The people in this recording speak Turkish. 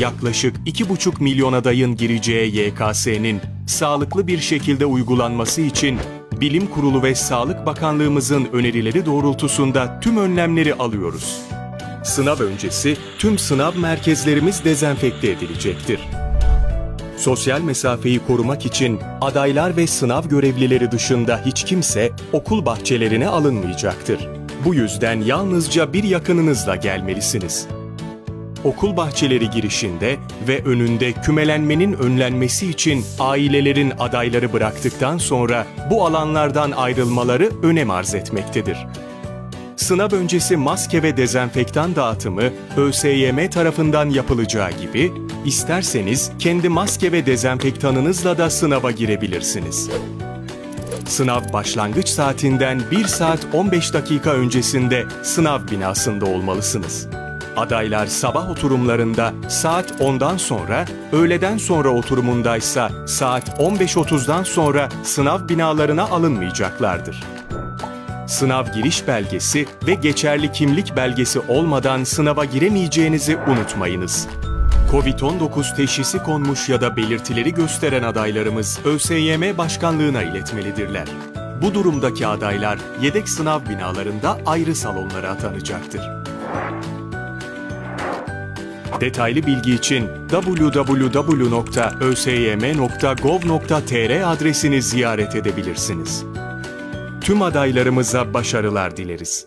Yaklaşık 2,5 milyon adayın gireceği YKS'nin sağlıklı bir şekilde uygulanması için Bilim Kurulu ve Sağlık Bakanlığımızın önerileri doğrultusunda tüm önlemleri alıyoruz. Sınav öncesi tüm sınav merkezlerimiz dezenfekte edilecektir. Sosyal mesafeyi korumak için adaylar ve sınav görevlileri dışında hiç kimse okul bahçelerine alınmayacaktır. Bu yüzden yalnızca bir yakınınızla gelmelisiniz. Okul bahçeleri girişinde ve önünde kümelenmenin önlenmesi için ailelerin adayları bıraktıktan sonra bu alanlardan ayrılmaları önem arz etmektedir. Sınav öncesi maske ve dezenfektan dağıtımı ÖSYM tarafından yapılacağı gibi isterseniz kendi maske ve dezenfektanınızla da sınava girebilirsiniz. Sınav başlangıç saatinden 1 saat 15 dakika öncesinde sınav binasında olmalısınız. Adaylar sabah oturumlarında saat 10'dan sonra, öğleden sonra oturumundaysa saat 15.30'dan sonra sınav binalarına alınmayacaklardır. Sınav giriş belgesi ve geçerli kimlik belgesi olmadan sınava giremeyeceğinizi unutmayınız. Covid-19 teşhisi konmuş ya da belirtileri gösteren adaylarımız ÖSYM Başkanlığına iletmelidirler. Bu durumdaki adaylar yedek sınav binalarında ayrı salonlara atanacaktır. Detaylı bilgi için www.ösym.gov.tr adresini ziyaret edebilirsiniz. Tüm adaylarımıza başarılar dileriz.